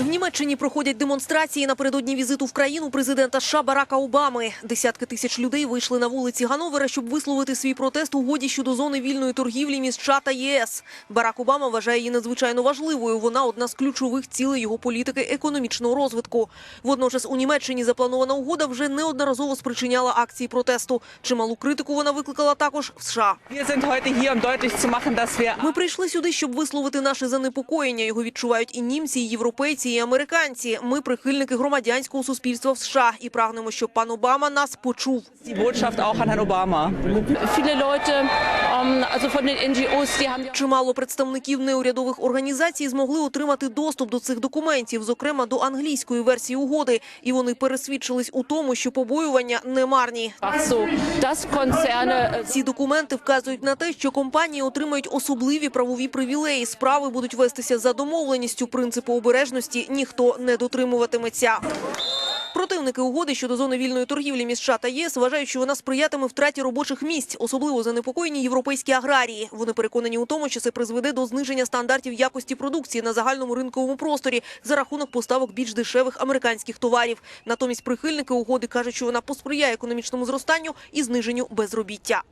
В Німеччині проходять демонстрації напередодні візиту в країну президента США Барака Обами. Десятки тисяч людей вийшли на вулиці Гановера, щоб висловити свій протест угоді щодо зони вільної торгівлі між США та ЄС. Барак Обама вважає її надзвичайно важливою. Вона одна з ключових цілей його політики економічного розвитку. Водночас у Німеччині запланована угода вже неодноразово спричиняла акції протесту. Чималу критику вона викликала також в США. Um Ми прийшли сюди, щоб висловити наше занепокоєння. Його відчувають і німці, і європейці, і американці. Ми прихильники громадянського суспільства в США і прагнемо, щоб пан Обама нас почув. Leute, ähm, Чимало представників неурядових організацій змогли отримати доступ до цих документів, зокрема до англійської версії угоди, і вони пересвідчились у тому, що побоювання не марні. äh, Ці документи вказують на те, що компанії отримають особливі правові привілеї. Справи будуть вестися за домовленістю принципу обережності. Ніхто не дотримуватиметься. Противники угоди щодо зони вільної торгівлі між США та ЄС вважають, що вона сприятиме втраті робочих місць, особливо занепокоєні європейські аграрії. Вони переконані у тому, що це призведе до зниження стандартів якості продукції на загальному ринковому просторі за рахунок поставок більш дешевих американських товарів. Натомість прихильники угоди кажуть, що вона посприяє економічному зростанню і зниженню безробіття.